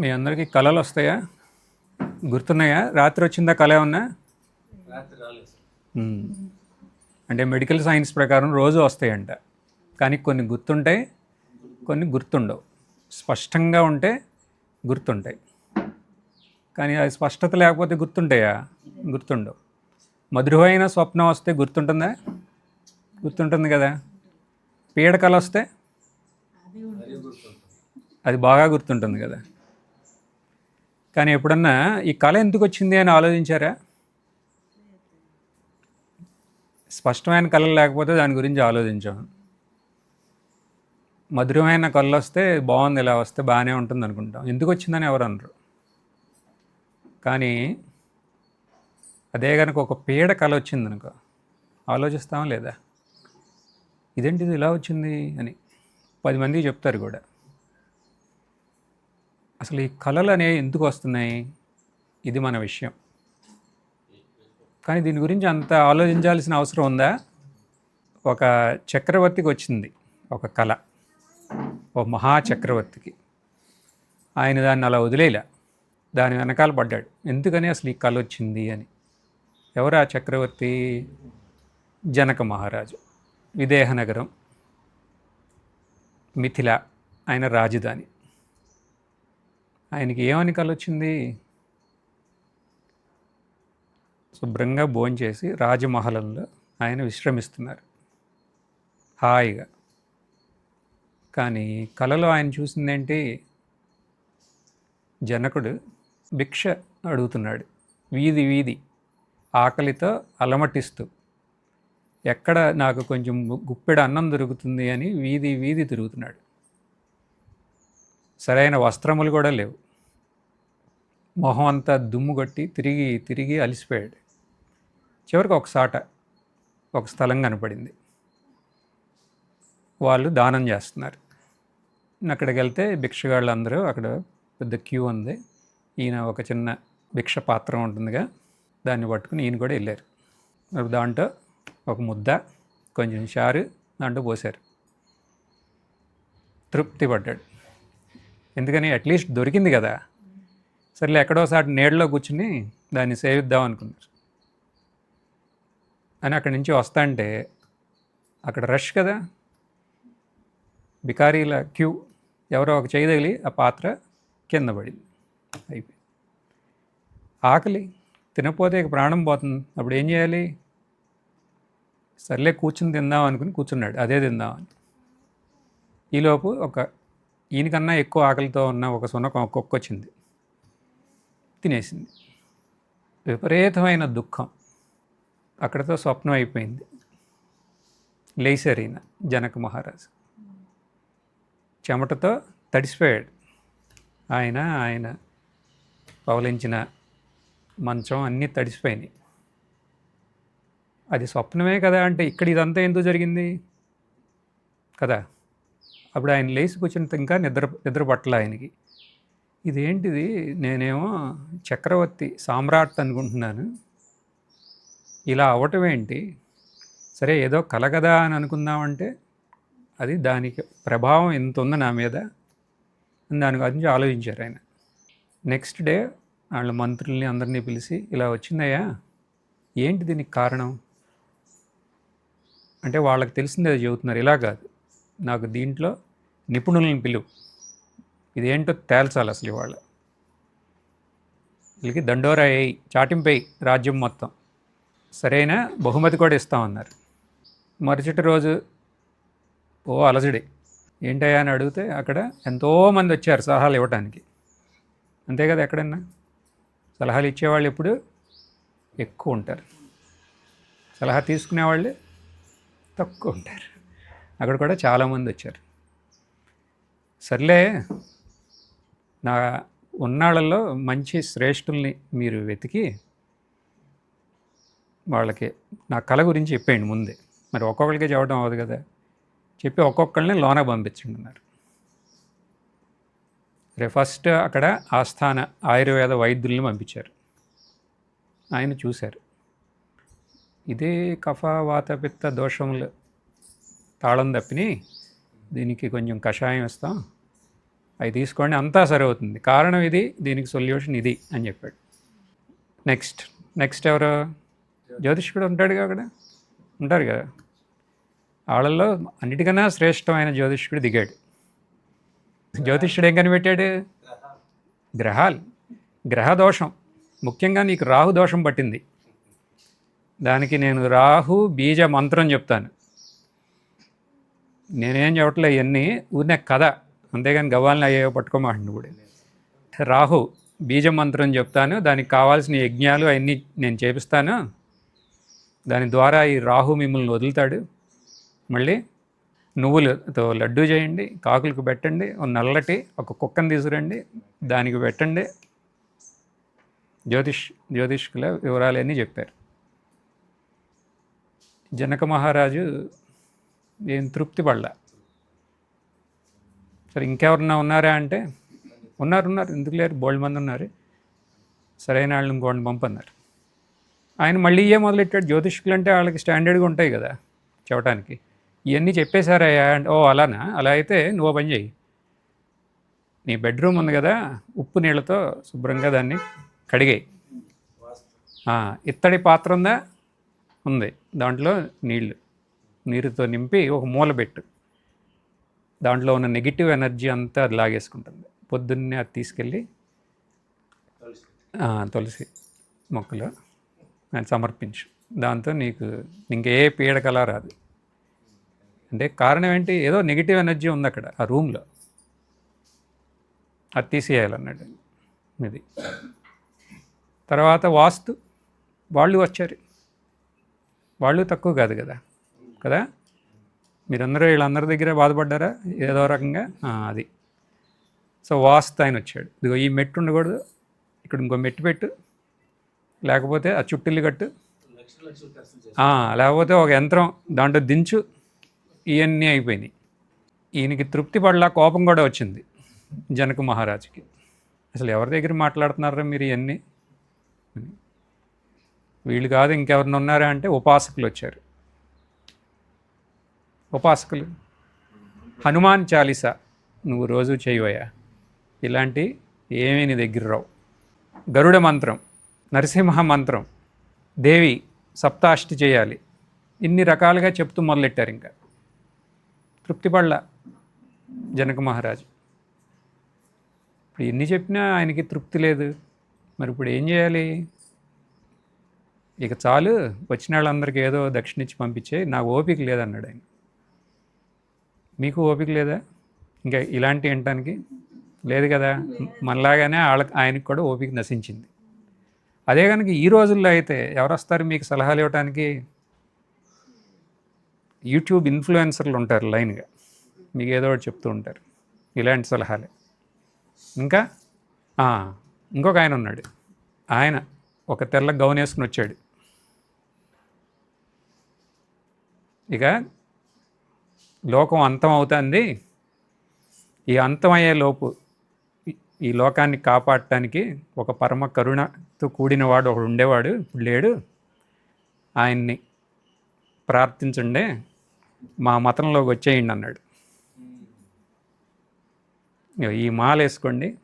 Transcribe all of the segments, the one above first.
మీ అందరికీ కళలు వస్తాయా గుర్తున్నాయా? రాత్రి వచ్చిందా కళ ఏమన్నా. అంటే మెడికల్ సైన్స్ ప్రకారం రోజు వస్తాయంట. కానీ కొన్ని గుర్తుంటాయి కొన్ని గుర్తుండవు. స్పష్టంగా ఉంటే గుర్తుంటాయి. కానీ అది స్పష్టత లేకపోతే గుర్తుంటాయా? గుర్తుండవు. మధురమైన స్వప్నం వస్తే గుర్తుంటుందా? గుర్తుంటుంది కదా. పీడకల వస్తే? అది బాగా గుర్తుంటుంది కదా. కానీ ఎప్పుడన్నా ఈ కళ ఎందుకు వచ్చింది అని ఆలోచించారా? స్పష్టమైన కళలు లేకపోతే దాని గురించి ఆలోచించాం. మధురమైన కళ్ళు వస్తే బాగుంది ఇలా వస్తే బాగానే ఉంటుంది అనుకుంటాం. ఎందుకు వచ్చిందని ఎవరు అనరు. కానీ అదే కనుక ఒక పీడ కళ వచ్చింది అనుకో ఆలోచిస్తామా లేదా? ఇదేంటిది ఇలా వచ్చింది అని పది మందికి చెప్తారు కూడా. అసలు ఈ కళలు అనేవి ఎందుకు వస్తున్నాయి? ఇది మన విషయం. కానీ దీని గురించి అంత ఆలోచించాల్సిన అవసరం ఉందా? ఒక చక్రవర్తికి వచ్చింది ఒక కళ. ఓ మహా చక్రవర్తికి. ఆయన దాన్ని అలా వదిలేలా దాని వెనకాల పడ్డాడు. ఎందుకని అసలు ఈ కళ వచ్చింది అని. ఎవరు ఆ చక్రవర్తి? జనక మహారాజు. విదేహనగరం మిథిల. ఆయన రాజధాని. ఆయనకి ఏమని కళ వచ్చింది శుభ్రంగా భోంచేసి రాజమహలంలో ఆయన విశ్రమిస్తున్నారు. హాయిగా. కానీ కళలో ఆయన చూసిందేంటి? జనకుడు భిక్ష అడుగుతున్నాడు. వీధి వీధి ఆకలితో అలమటిస్తూ ఎక్కడ నాకు కొంచెం గుప్పెడు అన్నం దొరుకుతుంది అని వీధి వీధి తిరుగుతున్నాడు. సరైన వస్త్రములు కూడా లేవు. మొహం అంతా దుమ్ము కొట్టి తిరిగి తిరిగి అలసిపోయాడు. చివరికి ఒక సాట ఒక స్థలం కనపడింది. వాళ్ళు దానం చేస్తున్నారు. అక్కడికి వెళ్తే భిక్షగాళ్ళు అందరూ అక్కడ పెద్ద క్యూ ఉంది. ఈయన ఒక చిన్న భిక్ష పాత్ర ఉంటుందిగా దాన్ని పట్టుకుని ఈయన కూడా వెళ్ళారు. దాంట్లో ఒక ముద్ద కొంచెం చారు దాంట్లో పోశారు. తృప్తి పడ్డాడు ఎందుకని అట్లీస్ట్ దొరికింది కదా. సర్లే ఎక్కడోసారి నీడలో కూర్చుని దాన్ని సేవిద్దాం అనుకున్నారు. అని అక్కడి నుంచి వస్తా అంటే అక్కడ రష్ కదా. బికారీల క్యూ ఎవరో ఒక చేయి తగిలి ఆ పాత్ర కింద పడింది. అయిపోయింది. ఆకలి తినపోతే ఇక ప్రాణం పోతుంది. అప్పుడు ఏం చేయాలి? సర్లే కూర్చుని తిందాం అనుకుని కూర్చున్నాడు. అదే తిందామని ఈలోపు ఒక ఈయనకన్నా ఎక్కువ ఆకలితో ఉన్న ఒక సునకం కుక్క వచ్చింది. తినేసింది. విపరీతమైన దుఃఖం. అక్కడతో స్వప్నం అయిపోయింది. లేచారు ఈయన జనక మహారాజు. చెమటతో తడిసిపోయాడు. ఆయన ఆయన పవలించిన మంచం అన్నీ తడిసిపోయినాయి. అది స్వప్నమే కదా అంటే ఇక్కడ ఇదంతా ఎందుకు జరిగింది? కదా? అప్పుడు ఆయన లేచి కూర్చుని ఇంకా నిద్ర నిద్ర పట్టలే ఆయనకి. ఇదేంటిది? నేనేమో చక్రవర్తి సామ్రాట్ అనుకుంటున్నాను. ఇలా అవటం ఏంటి? సరే ఏదో కలగదా అని అనుకుందామంటే అది దానికి ప్రభావం ఎంత ఉంది నా మీద దాని గురించి ఆలోచించారు ఆయన. నెక్స్ట్ డే వాళ్ళ మంత్రుల్ని అందరినీ పిలిచి ఇలా వచ్చిందయ్యా ఏంటి దీనికి కారణం? అంటే వాళ్ళకి తెలిసిందే అది చెబుతున్నారు ఇలా కాదు. నాకు దీంట్లో నిపుణులను పిలువు. ఇదేంటో తేల్చాలి అసలు ఇవాళ. వీళ్ళకి దండోరా వేయి చాటింపై రాజ్యం మొత్తం. సరైన బహుమతి కూడా ఇస్తామన్నారు. మరుసటి రోజు ఓ అలజడి. ఏంటయ్యా అని అడిగితే అక్కడ ఎంతోమంది వచ్చారు సలహాలు ఇవ్వటానికి. అంతే కదా ఎక్కడన్నా? సలహాలు ఇచ్చేవాళ్ళు ఎప్పుడు? ఎక్కువ ఉంటారు. సలహా తీసుకునేవాళ్ళు తక్కువ ఉంటారు. అక్కడ కూడా చాలామంది వచ్చారు. సర్లే నా ఉన్నాళ్ళల్లో మంచి శ్రేష్ఠుల్ని మీరు వెతికి వాళ్ళకి నా కళ గురించి చెప్పేయండి ముందే. మరి ఒక్కొక్కరికి చెప్పడం అవ్వదు కదా. చెప్పి ఒక్కొక్కళ్ళని లోన పంపించండి అన్నారు. రే ఫస్ట్ అక్కడ ఆస్థాన ఆయుర్వేద వైద్యుల్ని పంపించారు. ఆయన చూశారు. ఇదే కఫ వాత పిత్త దోషములు తాళం తప్పిని దీనికి కొంచెం కషాయం ఇస్తాం. అవి తీసుకోండి అంతా సరి అవుతుంది కారణం ఇది దీనికి సొల్యూషన్ ఇది అని చెప్పాడు. నెక్స్ట్ నెక్స్ట్ ఎవరు? జ్యోతిష్కుడు ఉంటాడుగా అక్కడ? ఉంటారు కదా. వాళ్ళల్లో అన్నిటికన్నా శ్రేష్టమైన జ్యోతిష్కుడు దిగాడు. జ్యోతిష్యుడు ఏం కనిపెట్టాడు? గ్రహాలు. గ్రహ దోషం ముఖ్యంగా నీకు రాహు దోషం పట్టింది. దానికి నేను రాహు బీజ మంత్రం చెప్తాను. నేనేం చెప్పట్లే ఇవన్నీ ఊరినే కథ. అంతేగాని గవ్వాలని అయ్యో పట్టుకోమాటండి కూడా. రాహు బీజ మంత్రం చెప్తాను దానికి కావాల్సిన యజ్ఞాలు అవన్నీ నేను చేపిస్తాను. దాని ద్వారా ఈ రాహు మిమ్మల్ని వదులుతాడు. మళ్ళీ నువ్వులతో లడ్డు చేయండి కాకులకు పెట్టండి ఒక నల్లటి ఒక కుక్కను తీసుకురండి దానికి పెట్టండి. జ్యోతిష్ జ్యోతిష్కుల వివరాలన్నీ చెప్పారు. జనక మహారాజు ఏం తృప్తి పడలే. సరే ఇంకెవరన్నా ఉన్నారా అంటే ఉన్నారు ఉన్నారు. ఎందుకు లేరు? బోల్డ్ మంది ఉన్నారు. సరైన వాళ్ళని ఇంకోటి పంపన్నారు. ఆయన మళ్ళీ ఏ మొదలెట్టాడు. జ్యోతిష్కులు అంటే వాళ్ళకి స్టాండర్డ్గా ఉంటాయి కదా చెప్పడానికి ఇవన్నీ చెప్పేశారయ్యా అంటే ఓ అలానా? అలా అయితే నువ్వు పని చేయి నీ బెడ్రూమ్ ఉంది కదా ఉప్పు నీళ్ళతో శుభ్రంగా దాన్ని కడిగాయి. ఇత్తడి పాత్ర ఉందా? ఉంది. దాంట్లో నీళ్ళు. నీరుతో నింపి ఒక మూల పెట్టు దాంట్లో ఉన్న నెగిటివ్ ఎనర్జీ అంతా అది లాగేసుకుంటుంది. పొద్దున్నే అది తీసుకెళ్ళి తులసి మొక్కలు అది సమర్పించు. దాంతో నీకు ఇంకే పీడకల రాదు. అంటే కారణం ఏంటి? ఏదో నెగిటివ్ ఎనర్జీ ఉంది అక్కడ ఆ రూమ్లో. అది తీసేయాలన్నాడు ఇది. తర్వాత వాస్తు వాళ్ళు వచ్చారు. వాళ్ళు తక్కువ కాదు కదా. కదా? మీరందరూ వీళ్ళందరి దగ్గర బాధపడ్డారా? ఏదో రకంగా? అది. సో వాస్తు ఆయన వచ్చాడు. ఇదిగో ఈ మెట్టు ఉండకూడదు. ఇక్కడ ఇంకో మెట్టు పెట్టు. లేకపోతే ఆ చుట్టిల్లు కట్టు. లేకపోతే ఒక యంత్రం దాంట్లో దించు. ఇవన్నీ అయిపోయినాయి. ఈయనకి తృప్తి పడలా కోపం కూడా వచ్చింది జనక మహారాజుకి. అసలు ఎవరి దగ్గర మాట్లాడుతున్నారా మీరు ఇవన్నీ వీళ్ళు కాదు ఇంకెవరిని ఉన్నారా అంటే ఉపాసకులు వచ్చారు. ఉపాసకులు. హనుమాన్ చాలీస నువ్వు రోజు చేయవయ్యా. ఇలాంటి ఏమీ నీ దగ్గర రావు. గరుడ మంత్రం నరసింహ మంత్రం దేవి సప్తాష్టి చేయాలి. ఇన్ని రకాలుగా చెప్తూ మొదలెట్టారు ఇంకా. తృప్తిపడల జనక మహారాజు. ఇప్పుడు ఎన్ని చెప్పినా ఆయనకి తృప్తి లేదు. మరి ఇప్పుడు ఏం చేయాలి? ఇక చాలు వచ్చిన వాళ్ళందరికీ ఏదో దక్షిణ ఇచ్చి పంపించే నాకు ఓపిక లేదన్నాడు ఆయన. మీకు ఓపిక లేదా? ఇంకా ఇలాంటి వినటానికి? లేదు కదా? మనలాగానే వాళ్ళ ఆయనకి కూడా ఓపిక నశించింది. అదే కనుక ఈ రోజుల్లో అయితే ఎవరు వస్తారు మీకు సలహాలు ఇవ్వడానికి యూట్యూబ్ ఇన్ఫ్లుయెన్సర్లు ఉంటారు లైన్గా. మీకు ఏదో ఒకటి చెప్తూ ఉంటారు. ఇలాంటి సలహాలే. ఇంకా? ఇంకొక ఆయన ఉన్నాడు. ఆయన ఒక తెల్ల గౌన్ వేసుకుని వచ్చాడు. ఇక లోకం అంతం అవుతుంది. ఈ అంతమయ్యే లోపు ఈ- లోకాన్ని కాపాడటానికి ఒక పరమ కరుణతో కూడినవాడు ఒకడు ఉండేవాడు. ఇప్పుడు లేడు. ఆయన్ని ప్రార్థించండే. మా మతంలోకి వచ్చేయండి అన్నాడు. ఈ మాల వేసుకోండి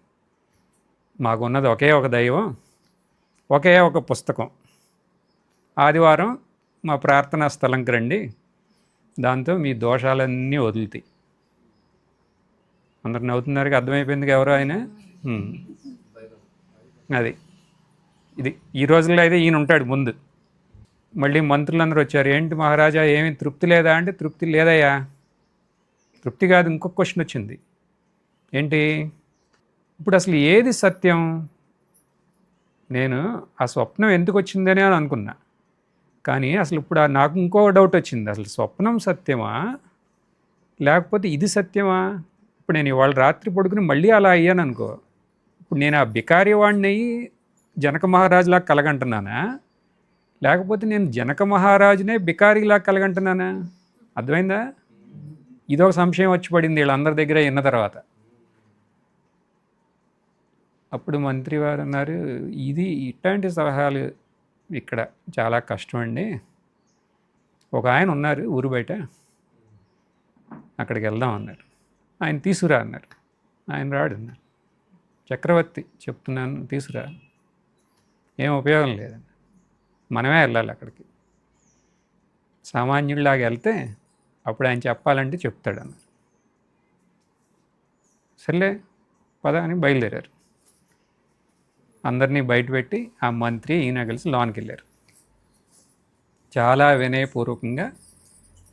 మాకున్నది ఒకే ఒక దైవం ఒకే ఒక పుస్తకం. ఆదివారం మా ప్రార్థనా స్థలంకి రండి. దాంతో మీ దోషాలన్నీ వదులుతాయి. అందరు నవ్వుతున్నారు అర్థమైపోయింది ఎవరు ఆయన? అది. ఇది ఈ రోజుల్లో అయితే ఈయన ఉంటాడు ముందు. మళ్ళీ మంత్రులందరూ వచ్చారు ఏంటి మహారాజా ఏమీ తృప్తి లేదా? అంటే తృప్తి లేదయ్యా. తృప్తి కాదు ఇంకొక క్వశ్చన్ వచ్చింది. ఏంటి? ఇప్పుడు అసలు ఏది సత్యం? నేను ఆ స్వప్నం ఎందుకు వచ్చిందని అని అనుకున్నా. కానీ అసలు ఇప్పుడు ఆ నాకు ఇంకో డౌట్ వచ్చింది. అసలు స్వప్నం సత్యమా? లేకపోతే ఇది సత్యమా? ఇప్పుడు నేను ఇవాళ రాత్రి పడుకుని మళ్ళీ అలా అయ్యాను అనుకో. ఇప్పుడు నేను ఆ బికారి వాడిని అయ్యి జనక మహారాజులా కలగంటున్నానా? లేకపోతే నేను జనక మహారాజునే బికారిలా కలగంటున్నానా? అర్థమైందా? ఇదొక సంశయం వచ్చి పడింది వీళ్ళందరి దగ్గర విన్న తర్వాత. అప్పుడు మంత్రి వారు అన్నారు ఇది ఇట్లాంటి సలహాలు ఇక్కడ చాలా కష్టం అండి. ఒక ఆయన ఉన్నారు ఊరు బయట. అక్కడికి వెళ్దాం అన్నారు. ఆయన తీసుకురా అన్నారు. ఆయన రాడు అన్నారు. చక్రవర్తి చెప్తున్నాను తీసుకురా. ఏం ఉపయోగం లేదండి మనమే వెళ్ళాలి అక్కడికి. సామాన్యుడిలాగా వెళ్తే అప్పుడు ఆయన చెప్పాలంటే చెప్తాడు అన్నారు. సర్లే పద అని బయలుదేరారు. అందరినీ బయట పెట్టి ఆ మంత్రి ఈయన కలిసి లోనికి వెళ్ళారు. చాలా వినయపూర్వకంగా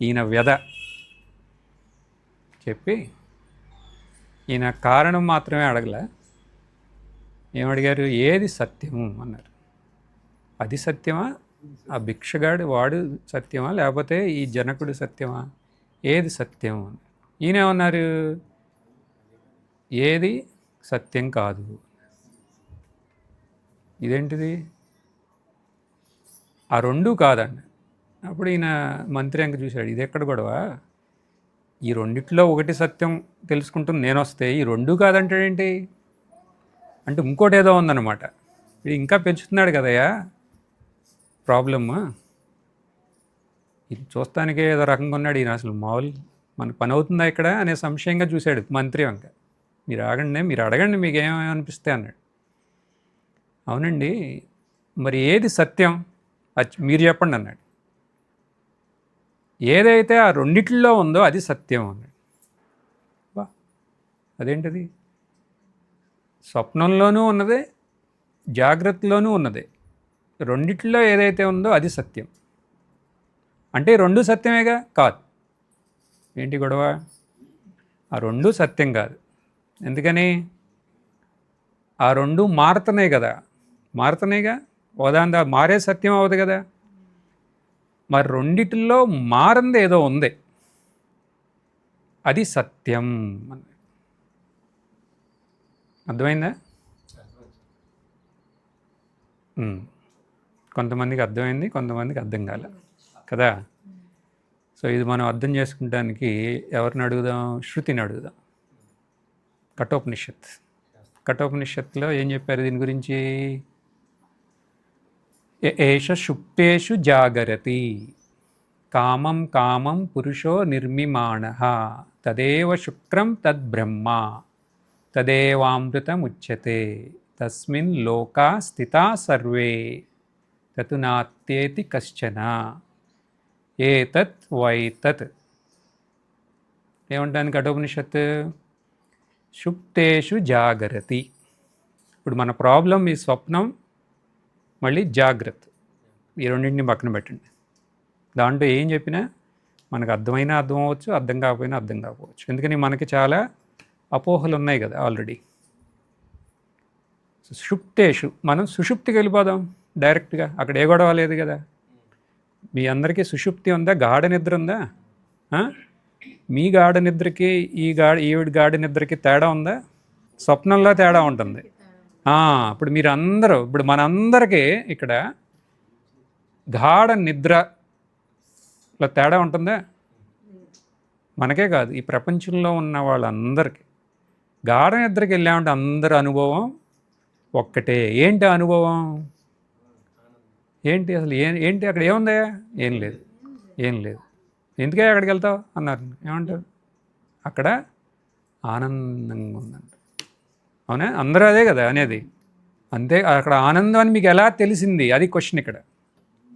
ఈయన వ్యధ చెప్పి ఈయన కారణం మాత్రమే అడగలే. ఏమడిగారు? ఏది సత్యము? అన్నారు. అది సత్యమా? ఆ భిక్షగాడు వాడు సత్యమా? లేకపోతే ఈ జనకుడు సత్యమా? ఏది సత్యం అని ఈయన ఏది సత్యం కాదు. ఇదేంటిది? ఆ రెండు కాదండి. అప్పుడు ఈయన మంత్రి అంక చూశాడు ఇది ఎక్కడ గొడవ? ఈ రెండిట్లో ఒకటి సత్యం తెలుసుకుంటుంది నేను వస్తే ఈ రెండు కాదంటాడేంటి? అంటే ఇంకోటి ఏదో ఉందన్నమాట. ఇది ఇంకా పెంచుతున్నాడు కదయ్యా? ప్రాబ్లమ్ ఇది చూస్తానికే ఏదో రకంగా ఉన్నాడు ఈయన. అసలు మామూలు మన పని అవుతుందా ఇక్కడ అనే సంశయంగా చూశాడు మంత్రి వంక మీరు ఆగండి మీరు అడగండి మీకు ఏమేమి అనిపిస్తే అన్నాడు. అవునండి. మరి ఏది సత్యం? మీరు చెప్పండి అన్నాడు. ఏదైతే ఆ రెండిట్లో ఉందో అది సత్యం అన్నాడు. బా అదేంటిది? స్వప్నంలోనూ ఉన్నదే జాగ్రత్తలోనూ ఉన్నదే. రెండిట్లో ఏదైతే ఉందో అది సత్యం. అంటే రెండు సత్యమేగా? కాదు. ఏంటి గొడవ? ఆ రెండు సత్యం కాదు. ఎందుకని? ఆ రెండు మారుతున్నాయి కదా. మారుతున్నాయిగా? ఓదాందా? మారే సత్యం అవ్వదు కదా. మరి రెండిటిల్లో మారంది ఏదో ఉంది. అది సత్యం అర్థమైందా? కొంతమందికి అర్థమైంది కొంతమందికి అర్థం కాలే. కదా? సో ఇది మనం అర్థం చేసుకుంటానికి ఎవరిని అడుగుదాం? శృతిని అడుగుదాం. కఠోపనిషత్. కఠోపనిషత్తులో ఏం చెప్పారు దీని గురించి? ఏష శుక్తేషు జాగరతి. కామం కామం పురుషో నిర్మిమాణ. తదేవ శుక్రం తద్బ్రహ్మ. తదేవామృతముచ్యతే తస్మిన్ లోకా స్థితా సర్వే. తతు నాత్యేతి కశ్చన. ఏతత్ వైతత్ ఏమంటాను కఠోపనిషత్ సుప్తేషు జాగరతి. ఇప్పుడు మన ప్రాబ్లం ఈ స్వప్నం మళ్ళీ జాగ్రత్త. ఈ రెండింటిని పక్కన పెట్టండి. దాంట్లో ఏం చెప్పినా మనకు అర్థమైనా అర్థం అవ్వచ్చు అర్థం కాకపోయినా అర్థం కాకపోవచ్చు. ఎందుకని మనకి చాలా అపోహలు ఉన్నాయి కదా ఆల్రెడీ. సుషుప్తేషు మనం సుషుప్తికి వెళ్ళిపోదాం డైరెక్ట్గా. అక్కడ ఏ గొడవ లేదు కదా. మీ అందరికీ సుషుప్తి ఉందా? గాఢ నిద్ర ఉందా? మీ గాఢ నిద్రకి ఈ గాఢ ఈవిడ గాఢ నిద్రకి తేడా ఉందా? స్వప్నంలో తేడా ఉంటుంది. ఇప్పుడు మీరు అందరూ ఇప్పుడు మనందరికీ ఇక్కడ గాఢ నిద్రలో తేడా ఉంటుందా? మనకే కాదు ఈ ప్రపంచంలో ఉన్న వాళ్ళందరికీ. గాఢ నిద్రకి వెళ్ళామంటే అందరి అనుభవం ఒక్కటే. ఏంటి అనుభవం? ఏంటి అసలు ఏ ఏంటి అక్కడ ఏముందా? ఏం లేదు ఏం లేదు. ఎందుకే అక్కడికి వెళ్తావు? అన్నారు. ఏమంటారు? అక్కడ ఆనందంగా ఉందంట. అవునా? అందరూ అదే కదా అనేది. అంతే అక్కడ ఆనందం అని మీకు ఎలా తెలిసింది? అది క్వశ్చన్ ఇక్కడ.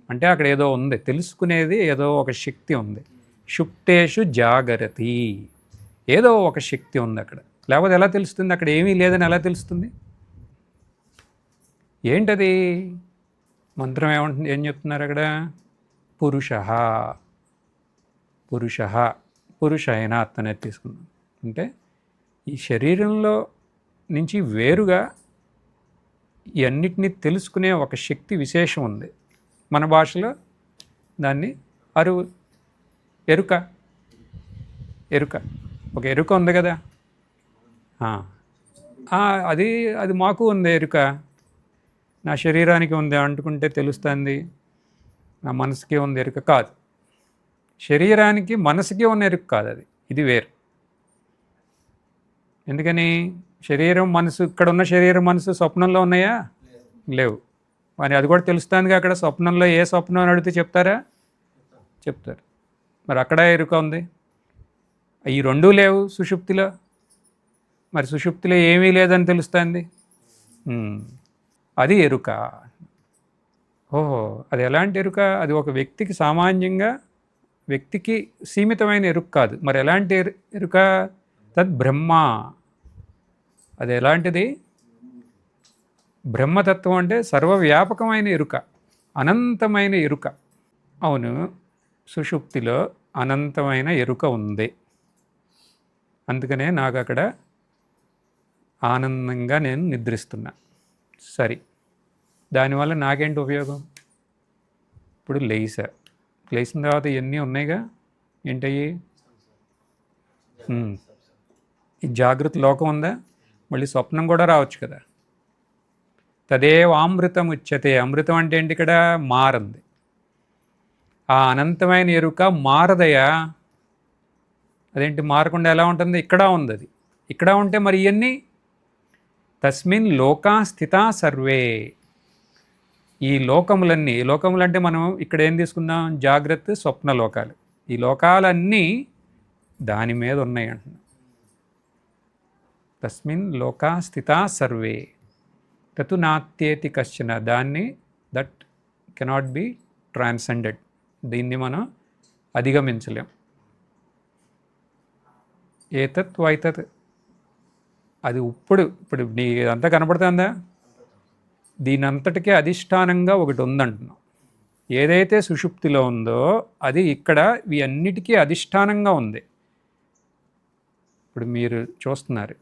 అంటే అక్కడ ఏదో ఉంది. తెలుసుకునేది ఏదో ఒక శక్తి ఉంది. షుప్తేషు జాగరతి. ఏదో ఒక శక్తి ఉంది అక్కడ. లేకపోతే ఎలా తెలుస్తుంది? అక్కడ ఏమీ లేదని ఎలా తెలుస్తుంది? ఏంటది? మంత్రం ఏమంటుంది? ఏం చెప్తున్నారు అక్కడ? పురుష. పురుష. పురుష అయినా అతనే తీసుకున్నాం అంటే ఈ శరీరంలో నుంచి వేరుగా ఇవన్నిటినీ తెలుసుకునే ఒక శక్తి విశేషం ఉంది. మన భాషలో దాన్ని అరువు ఎరుక ఎరుక. ఒక ఎరుక ఉంది కదా? అది అది మాకు ఉంది ఎరుక. నా శరీరానికి ఉంది అంటుకుంటే తెలుస్తుంది. నా మనసుకి ఉంది ఎరుక కాదు. శరీరానికి మనసుకి ఉన్న ఎరుక కాదు అది. ఇది వేరు. ఎందుకని? శరీరం మనసు ఇక్కడ ఉన్న శరీరం మనసు స్వప్నంలో ఉన్నాయా? లేవు. మరి అది కూడా తెలుస్తుంది అక్కడ స్వప్నంలో ఏ స్వప్నం అని అడిగితే చెప్తారా? చెప్తారు. మరి అక్కడ ఎరుక ఉంది. ఈ రెండూ లేవు సుషుప్తిలో. మరి సుషుప్తిలో ఏమీ లేదని తెలుస్తుంది? అది ఎరుక. ఓహో అది ఎలాంటి ఎరుక? అది ఒక వ్యక్తికి సామాన్యంగా వ్యక్తికి సీమితమైన ఎరుక కాదు. మరి ఎలాంటి ఎరు- ఎరుక? తద్ బ్రహ్మ అది ఎలాంటిది? బ్రహ్మతత్వం అంటే సర్వవ్యాపకమైన ఎరుక అనంతమైన ఎరుక అవును సుషుప్తిలో అనంతమైన ఎరుక ఉంది. అందుకనే నాకు అక్కడ ఆనందంగా నేను నిద్రిస్తున్నా. సరే. దానివల్ల నాకేంటి ఉపయోగం? ఇప్పుడు లేసా. లేచిన తర్వాత ఇవన్నీ ఉన్నాయిగా? ఏంటయ్యి? ఈ జాగ్రత్త లోకం ఉందా? మళ్ళీ స్వప్నం కూడా రావచ్చు కదా. తదేవ అమృతం ఉచ్యతే అమృతం అంటే ఏంటి ఇక్కడ? మారంది. ఆ అనంతమైన ఎరుక మారదయా? అదేంటి? మారకుండా ఎలా ఉంటుంది? ఇక్కడ ఉంది అది. ఇక్కడ ఉంటే మరి ఇవన్నీ తస్మిన్ లోకా స్థితా సర్వే. ఈ లోకములన్నీ లోకములు అంటే మనం ఇక్కడ ఏం తీసుకుందాం? జాగ్రత్త స్వప్న లోకాలు ఈ లోకాలన్నీ దాని మీద ఉన్నాయి అంటున్నాం. తస్మిన్ లోకా స్థితా సర్వే తతు నాత్యేతి కశ్చన దాన్ని దట్ కెనాట్ బి ట్రాన్సెండెడ్ దీన్ని మనం అధిగమించలేం। ఏతత్ వైతత్ అది ఇప్పుడు ఇప్పుడు నీ అంతా కనపడుతుందా? దీనంతటికే అధిష్టానంగా ఒకటి ఉందంటున్నాం। ఏదైతే సుషుప్తిలో ఉందో అది ఇక్కడ ఇవన్నిటికీ అన్నిటికీ అధిష్టానంగా ఉంది। ఇప్పుడు మీరు చూస్తున్నారు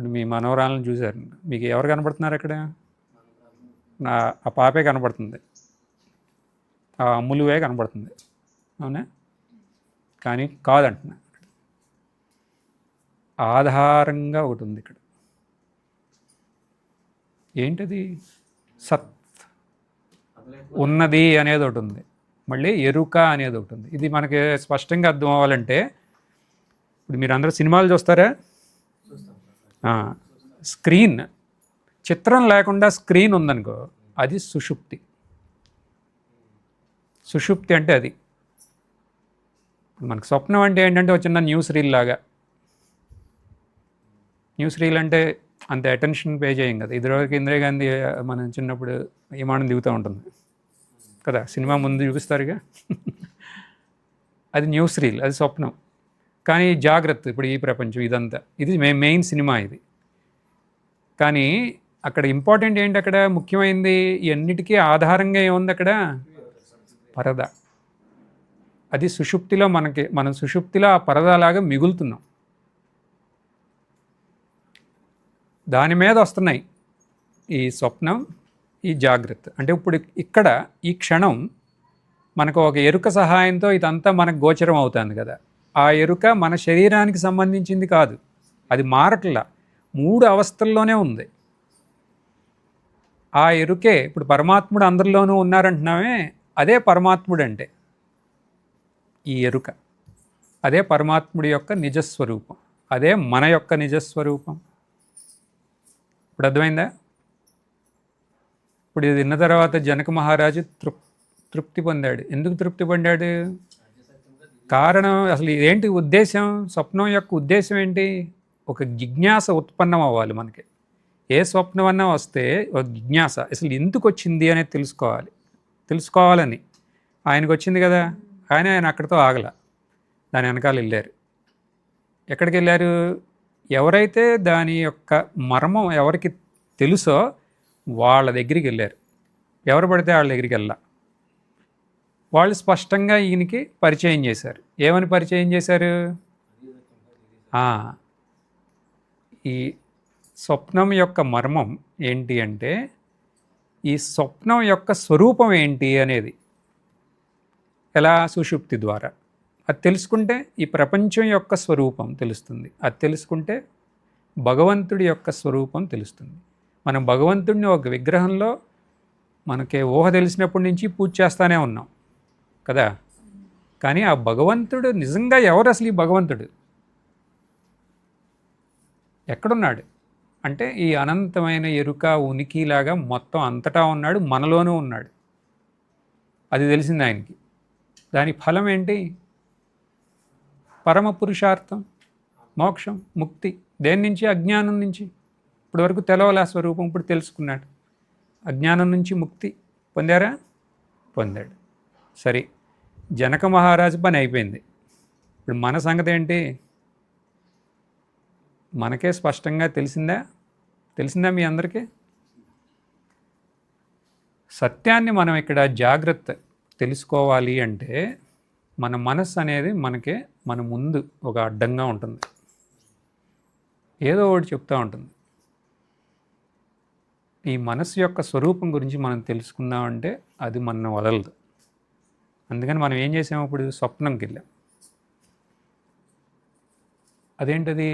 ఇప్పుడు మీ మనవరాలను చూశారు. మీకు ఎవరు కనబడుతున్నారు అక్కడ నా ఆ పాపే కనపడుతుంది. ఆ అమ్ములువే కనబడుతుంది అవునా? కానీ కాదంటున్నా. ఆధారంగా ఒకటి ఉంది ఇక్కడ. ఏంటది? సత్. ఉన్నది అనేది ఒకటి ఉంది. మళ్ళీ ఎరుక అనేది ఒకటి ఉంది. ఇది మనకి స్పష్టంగా అర్థం అవ్వాలంటే ఇప్పుడు మీరు అందరూ సినిమాలు చూస్తారా? స్క్రీన్. చిత్రం లేకుండా స్క్రీన్ ఉందనుకో అది సుషుప్తి. సుషుప్తి అంటే అది. మనకు స్వప్నం అంటే ఏంటంటే ఒక చిన్న న్యూస్ రీల్ లాగా. న్యూస్ రీల్ అంటే అంత అటెన్షన్ పే చేయం కదా. ఇదివరకు ఇందిరాగాంధీ మనం చిన్నప్పుడు విమానం దిగుతూ ఉంటుంది. కదా సినిమా ముందు చూపిస్తారుగా. అది న్యూస్ రీల్ అది స్వప్నం. కానీ జాగ్రత్త ఇప్పుడు ఈ ప్రపంచం ఇదంతా. ఇది మే మెయిన్ సినిమా ఇది. కానీ అక్కడ ఇంపార్టెంట్ ఏంటి అక్కడ? ముఖ్యమైనది ఇవన్నిటికీ ఆధారంగా ఏముంది అక్కడ? పరద. అది సుషుప్తిలో మనకి మనం సుషుప్తిలో ఆ పరదలాగా మిగులుతున్నాం. దాని మీద వస్తున్నాయి ఈ స్వప్నం ఈ జాగ్రత్త. అంటే ఇప్పుడు ఇక్కడ ఈ క్షణం మనకు ఒక ఎరుక సహాయంతో ఇదంతా మనకు గోచరం అవుతుంది కదా. ఆ ఎరుక మన శరీరానికి సంబంధించింది కాదు. అది మారట్లా. మూడు అవస్థల్లోనే ఉంది. ఆ ఎరుకే ఇప్పుడు పరమాత్ముడు అందరిలోనూ ఉన్నారంటున్నామే అదే పరమాత్ముడు అంటే ఈ ఎరుక. అదే పరమాత్ముడి యొక్క నిజస్వరూపం. అదే మన యొక్క నిజస్వరూపం. ఇప్పుడు అర్థమైందా? ఇప్పుడు ఇది విన్న తర్వాత జనక మహారాజు తృప్ తృప్తి పొందాడు. ఎందుకు తృప్తి పొందాడు? కారణం అసలు ఏంటి ఉద్దేశం? స్వప్నం యొక్క ఉద్దేశం ఏంటి? ఒక జిజ్ఞాస ఉత్పన్నం అవ్వాలి మనకి. ఏ స్వప్నం అన్నా వస్తే ఒక జిజ్ఞాస. అసలు ఎందుకు వచ్చింది అనేది తెలుసుకోవాలి. తెలుసుకోవాలని. ఆయనకు వచ్చింది కదా. కానీ ఆయన అక్కడితో ఆగల. దాని వెనకాల వెళ్ళారు. ఎక్కడికి వెళ్ళారు? ఎవరైతే దాని యొక్క మర్మం ఎవరికి తెలుసో వాళ్ళ దగ్గరికి వెళ్ళారు. ఎవరు పడితే వాళ్ళ దగ్గరికి వెళ్ళా. వాళ్ళు స్పష్టంగా ఈయనకి పరిచయం చేశారు. ఏమని పరిచయం చేశారు? ఈ స్వప్నం యొక్క మర్మం ఏంటి అంటే ఈ స్వప్నం యొక్క స్వరూపం ఏంటి అనేది. ఎలా సుషుప్తి ద్వారా. అది తెలుసుకుంటే ఈ ప్రపంచం యొక్క స్వరూపం తెలుస్తుంది. అది తెలుసుకుంటే భగవంతుడి యొక్క స్వరూపం తెలుస్తుంది. మనం భగవంతుడిని ఒక విగ్రహంలో మనకి ఊహ తెలిసినప్పటి నుంచి పూజ చేస్తానే ఉన్నాం. కదా? కానీ ఆ భగవంతుడు నిజంగా ఎవరు అసలు ఈ భగవంతుడు? ఎక్కడున్నాడు? అంటే ఈ అనంతమైన ఎరుక ఉనికిలాగా మొత్తం అంతటా ఉన్నాడు మనలోనూ ఉన్నాడు. అది తెలిసింది ఆయనకి. దాని ఫలం ఏంటి? పరమ పురుషార్థం మోక్షం ముక్తి. దేని నుంచి? అజ్ఞానం నుంచి. ఇప్పటి వరకు తెలవలే స్వరూపం ఇప్పుడు తెలుసుకున్నాడు. అజ్ఞానం నుంచి ముక్తి పొందారా? పొందాడు. సరే జనక మహారాజు పని అయిపోయింది. ఇప్పుడు మన సంగతి ఏంటి? మనకే స్పష్టంగా తెలిసిందా? తెలిసిందా మీ అందరికీ? సత్యాన్ని మనం ఇక్కడ జాగ్రత్త తెలుసుకోవాలి అంటే మన మనస్సు అనేది మనకే మన ముందు ఒక అడ్డంగా ఉంటుంది. ఏదో ఒకటి చెప్తూ ఉంటుంది. ఈ మనస్సు యొక్క స్వరూపం గురించి మనం తెలుసుకుందామంటే అది మన వదలదు. అందుకని మనం ఏం చేసాము ఇప్పుడు? స్వప్నంకి వెళ్ళాం అదేంటది?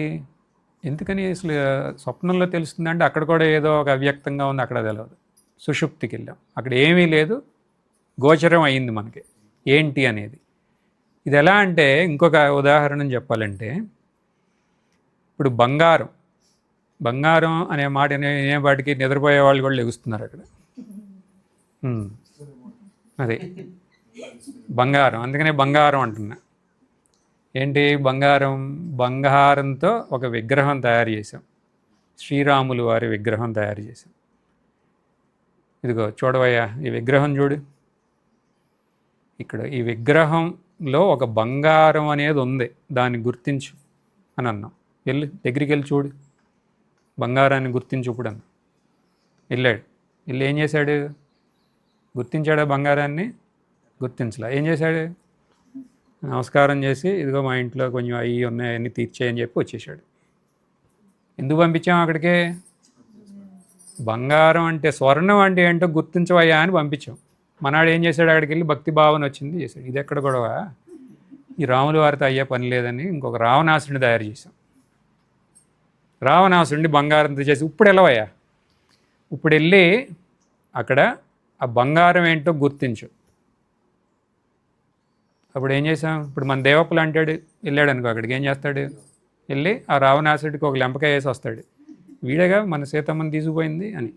ఎందుకని అసలు స్వప్నంలో తెలుస్తుందంటే అక్కడ కూడా ఏదో ఒక అవ్యక్తంగా ఉంది అక్కడ తెలియదు సుషుప్తికి వెళ్ళాం. అక్కడ ఏమీ లేదు. గోచరం అయింది మనకి. ఏంటి అనేది. ఇది ఎలా అంటే ఇంకొక ఉదాహరణ చెప్పాలంటే ఇప్పుడు బంగారం. బంగారం అనే మాట అనే వాటికి నిద్రపోయే వాళ్ళు కూడా లెగుస్తున్నారు అక్కడ. అదే. బంగారం అందుకనే బంగారం అంటున్నా. ఏంటి? బంగారం బంగారంతో ఒక విగ్రహం తయారు చేసాం శ్రీరాములు వారి విగ్రహం తయారు చేసాం ఇదిగో చూడవయ్యా ఈ విగ్రహం చూడు. ఇక్కడ ఈ విగ్రహంలో ఒక బంగారం అనేది ఉంది. దాన్ని గుర్తించు అని అన్నాం. వెళ్ళి దగ్గరికి వెళ్ళి చూడు. బంగారాన్ని గుర్తించు ఇప్పుడు అన్న. వెళ్ళాడు. వెళ్ళి ఏం చేశాడు? గుర్తించాడా బంగారాన్ని? గుర్తించలే. ఏం చేశాడు? నమస్కారం చేసి ఇదిగో మా ఇంట్లో కొంచెం అవి ఉన్నాయన్నీ తీర్చేయని చెప్పి వచ్చేసాడు ఎందుకు పంపించాం అక్కడికి? బంగారం అంటే స్వర్ణం అంటే ఏంటో గుర్తించవయ్యా అని పంపించాం. మనాడు ఏం చేశాడు? అక్కడికి వెళ్ళి భక్తి భావన వచ్చింది చేశాడు. ఇది ఎక్కడ గొడవ? ఈ రాముల వారితో అయ్యే పని లేదని ఇంకొక రావణాసుడిని తయారు చేశాం. రావణాసుడిని బంగారంతో చేసి ఇప్పుడు వెళ్ళవయ్యా. ఇప్పుడు వెళ్ళి అక్కడ ఆ బంగారం ఏంటో గుర్తించు. అప్పుడు ఏం చేసాం? ఇప్పుడు మన దేవప్పలు అంటాడు వెళ్ళాడు అనుకో అక్కడికి ఏం చేస్తాడు? వెళ్ళి ఆ రావణాసుడికి ఒక లెంపకాయ వేసి వస్తాడు. వీడగా మన సీతమ్మని తీసుకుపోయింది అని.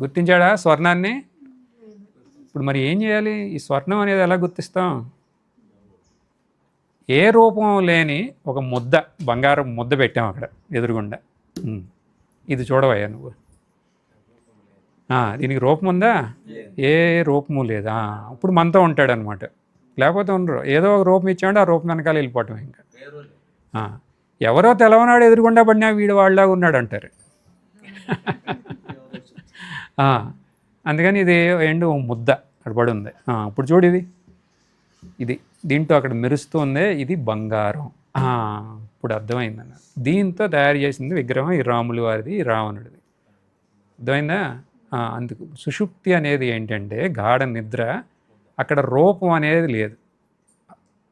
గుర్తించాడా స్వర్ణాన్ని? ఇప్పుడు మరి ఏం చేయాలి? ఈ స్వర్ణం అనేది ఎలా గుర్తిస్తాం? ఏ రూపం లేని ఒక ముద్ద బంగారం ముద్ద పెట్టాం అక్కడ ఎదురుగుండా. ఇది చూడవయ్యా నువ్వు. దీనికి రూపం ఉందా? ఏ రూపము లేదా? ఇప్పుడు మనతో ఉంటాడు అనమాట లేకపోతే ఉండరు. ఏదో ఒక రూపం ఇచ్చాడు ఆ రూపం వెనకాల వెళ్ళిపోవటం ఇంకా. ఎవరో తెలవనాడు ఎదురుగుండా పడినా వీడు వాళ్ళలాగా ఉన్నాడు అంటారు అందుకని ఇది ఓ ముద్ద అక్కడ పడి ఉంది. ఇప్పుడు చూడు ఇది. ఇది దీంట్లో అక్కడ మెరుస్తూ ఉంది ఇది బంగారం. ఇప్పుడు అర్థమైందన్న దీంతో తయారు చేసింది విగ్రహం ఈ రాములు వారిది ఈ రావణుడిది. అర్థమైందా? అందుకు సుషుప్తి అనేది ఏంటంటే గాఢ నిద్ర అక్కడ రూపం అనేది లేదు.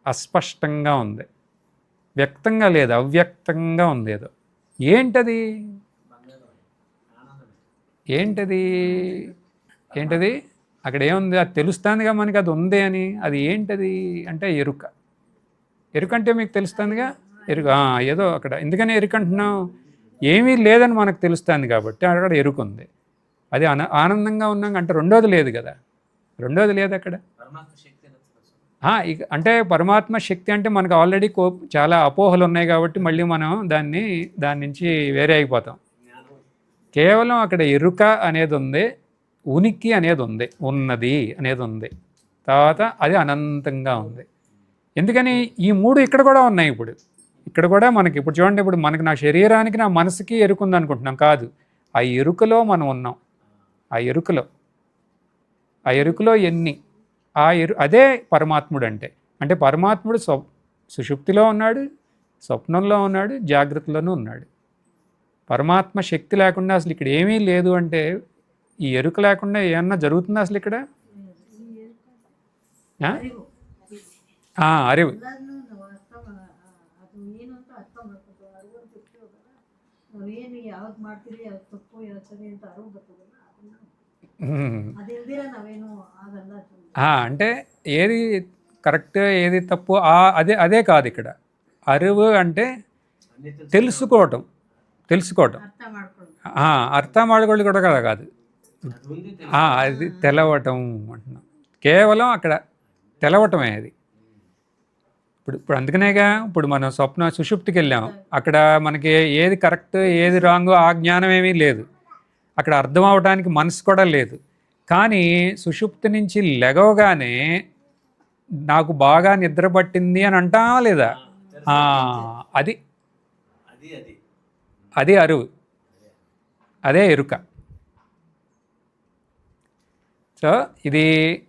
అస్పష్టంగా ఉంది. వ్యక్తంగా లేదు అవ్యక్తంగా ఉంది ఏదో. ఏంటది? ఏంటది? ఏంటది? అక్కడ ఏముంది? అది తెలుస్తుందిగా మనకి అది ఉంది అని. అది ఏంటది? అంటే ఎరుక. ఎరుక అంటే మీకు తెలుస్తుందిగా? ఎరుక. ఏదో అక్కడ. ఎందుకని ఎరుక అంటున్నాం ఏమీ లేదని మనకు తెలుస్తుంది కాబట్టి అక్కడ ఎరుకుంది అది ఆనందంగా ఉన్నాం అంటే రెండోది లేదు కదా. రెండోది లేదు అక్కడ. ఇక అంటే పరమాత్మ శక్తి అంటే మనకు ఆల్రెడీ కో చాలా అపోహలు ఉన్నాయి కాబట్టి మళ్ళీ మనం దాన్ని దాని నుంచి వేరే అయిపోతాం. కేవలం అక్కడ ఎరుక అనేది ఉంది ఉనికి అనేది ఉంది ఉన్నది అనేది ఉంది. తర్వాత అది అనంతంగా ఉంది. ఎందుకని ఈ మూడు ఇక్కడ కూడా ఉన్నాయి ఇప్పుడు. ఇక్కడ కూడా మనకి ఇప్పుడు చూడండి ఇప్పుడు మనకి నా శరీరానికి నా మనసుకి ఎరుక ఉంది అనుకుంటున్నాం. కాదు. ఆ ఎరుకలో మనం ఉన్నాం. ఆ ఎరుకలో. ఆ ఎరుకలో ఎన్ని? ఆ ఎరు అదే పరమాత్ముడు అంటే అంటే పరమాత్ముడు స్వ సుషుప్తిలో ఉన్నాడు స్వప్నంలో ఉన్నాడు జాగ్రత్తలోనూ ఉన్నాడు. పరమాత్మ శక్తి లేకుండా అసలు ఇక్కడ ఏమీ లేదు అంటే ఈ ఎరుక లేకుండా ఏమన్నా జరుగుతుందా అసలు ఇక్కడ? అరివు. అంటే ఏది కరెక్ట్ ఏది తప్పు అదే అదే కాదు ఇక్కడ. అరువు అంటే తెలుసుకోవటం తెలుసుకోవటం. అర్థం ఆడుకోవడం కూడా కదా కాదు. అది తెలవటం అంటున్నాం. కేవలం అక్కడ తెలవటమే అది. ఇప్పుడు ఇప్పుడు అందుకనేగా ఇప్పుడు మనం స్వప్న సుషుప్తికి వెళ్ళాము అక్కడ మనకి ఏది కరెక్ట్ ఏది రాంగ్ ఆ జ్ఞానం ఏమీ లేదు. అక్కడ అర్థం అవడానికి మనసు కూడా లేదు. కానీ సుషుప్తి నుంచి లెగవగానే నాకు బాగా నిద్ర పట్టింది అని అంటావా లేదా? అది. అది అరువు. అదే ఎరుక. సో ఇది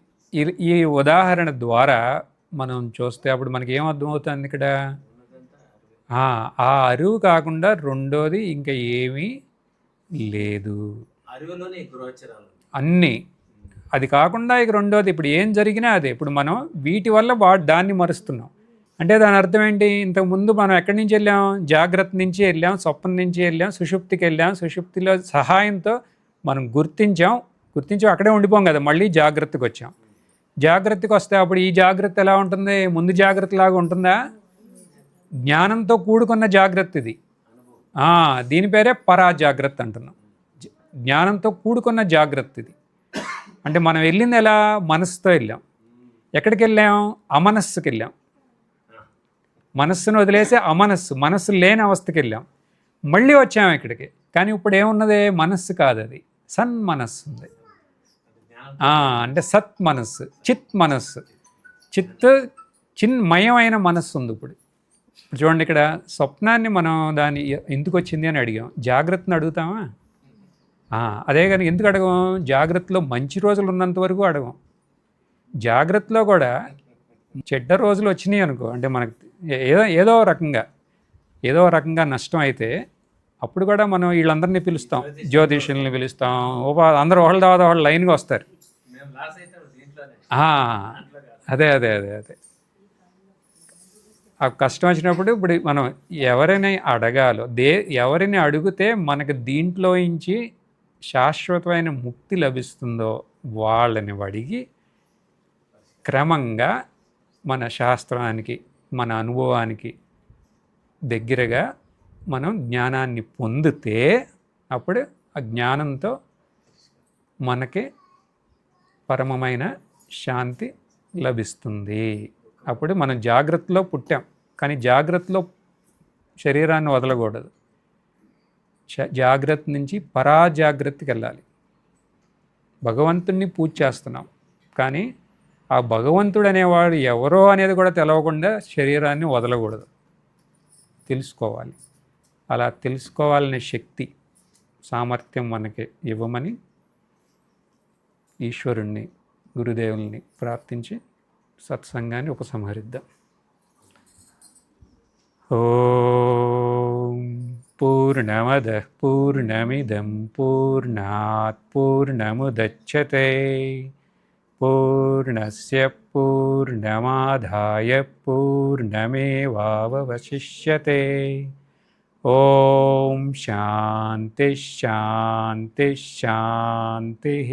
ఈ- ఉదాహరణ ద్వారా మనం చూస్తే అప్పుడు మనకి ఏం అర్థమవుతుంది ఇక్కడ? ఆ, అరువు కాకుండా రెండోది ఇంకా ఏమీ లేదు. అరవైలోనే అన్నీ. అది కాకుండా ఇక రెండోది ఇప్పుడు ఏం జరిగినా అదే. ఇప్పుడు మనం వీటి వల్ల వా దాన్ని మరుస్తున్నాం. అంటే దాని అర్థం ఏంటి? ఇంతకుముందు మనం ఎక్కడి నుంచి వెళ్ళాం? జాగ్రత్త నుంచి వెళ్ళాం స్వప్నం నుంచి వెళ్ళాం సుషుప్తికి వెళ్ళాం. సుషుప్తిలో సహాయంతో మనం గుర్తించాం. గుర్తించాం అక్కడే ఉండిపోం కదా. మళ్ళీ జాగ్రత్తకు వచ్చాం. జాగ్రత్తకు వస్తే అప్పుడు ఈ జాగ్రత్త ఎలా ఉంటుంది? ముందు జాగ్రత్త లాగా ఉంటుందా? జ్ఞానంతో కూడుకున్న జాగ్రత్త ఇది. దీని పేరే పరా జాగ్రత్త అంటున్నాం. జ్ఞానంతో కూడుకున్న జాగ్రత్త ఇది. అంటే మనం వెళ్ళింది ఎలా? మనస్సుతో వెళ్ళాం. ఎక్కడికి వెళ్ళాం? అమనస్సుకి వెళ్ళాం. మనస్సును వదిలేసి అమనస్సు మనస్సు లేని అవస్థకి వెళ్ళాం. మళ్ళీ వచ్చాం ఇక్కడికి. కానీ ఇప్పుడు ఏమున్నది? మనస్సు కాదు అది. సన్మనస్సు ఉంది. ఆ, అంటే సత్ మనస్సు చిత్ మనస్సు. చిత్ చిన్మయమైన మనస్సు ఉంది ఇప్పుడు. ఇప్పుడు చూడండి ఇక్కడ స్వప్నాన్ని మనం దాని ఎందుకు వచ్చింది అని అడిగాం. జాగ్రత్తను అడుగుతామా? అదే కానీ ఎందుకు అడగం? జాగ్రత్తలో మంచి రోజులు ఉన్నంత వరకు అడగం. జాగ్రత్తలో కూడా చెడ్డ రోజులు వచ్చినాయి అనుకో అంటే మనకు ఏదో ఏదో రకంగా ఏదో రకంగా నష్టం అయితే అప్పుడు కూడా మనం వీళ్ళందరినీ పిలుస్తాం. జ్యోతిష్యుల్ని పిలుస్తాం. ఉపా అందరూ ఒకళ్ళ తర్వాత వాళ్ళు లైన్గా వస్తారు. అదే అదే అదే అదే. ఆ కష్టం వచ్చినప్పుడు ఇప్పుడు మనం ఎవరిని అడగాలో దే ఎవరిని అడిగితే మనకు దీంట్లో నుంచి శాశ్వతమైన ముక్తి లభిస్తుందో వాళ్ళని అడిగి క్రమంగా మన శాస్త్రానికి మన అనుభవానికి దగ్గరగా మనం జ్ఞానాన్ని పొందితే అప్పుడు ఆ జ్ఞానంతో మనకి పరమమైన శాంతి లభిస్తుంది. అప్పుడు మనం జాగ్రత్తలో పుట్టాం. కానీ జాగ్రత్తలో శరీరాన్ని వదలకూడదు. జాగ్రత్త నుంచి పరాజాగ్రత్తకి వెళ్ళాలి భగవంతుణ్ణి పూజ చేస్తున్నాం. కానీ ఆ భగవంతుడు అనేవాడు ఎవరో అనేది కూడా తెలవకుండా శరీరాన్ని వదలకూడదు. తెలుసుకోవాలి. అలా తెలుసుకోవాలనే శక్తి సామర్థ్యం మనకి ఇవ్వమని ఈశ్వరుణ్ణి గురుదేవుల్ని ప్రార్థించి సత్సంగాన్ని ఉపసంహరిద్దాం. ఓ पूर्णमदः पूर्णमिदं पूर्णात् पूर्णमुदच्छते। पूर्णस्य पूर्णमाधाय पूर्णमेवावशिष्यते। ॐ शान्तिः शान्तिः शान्तिः।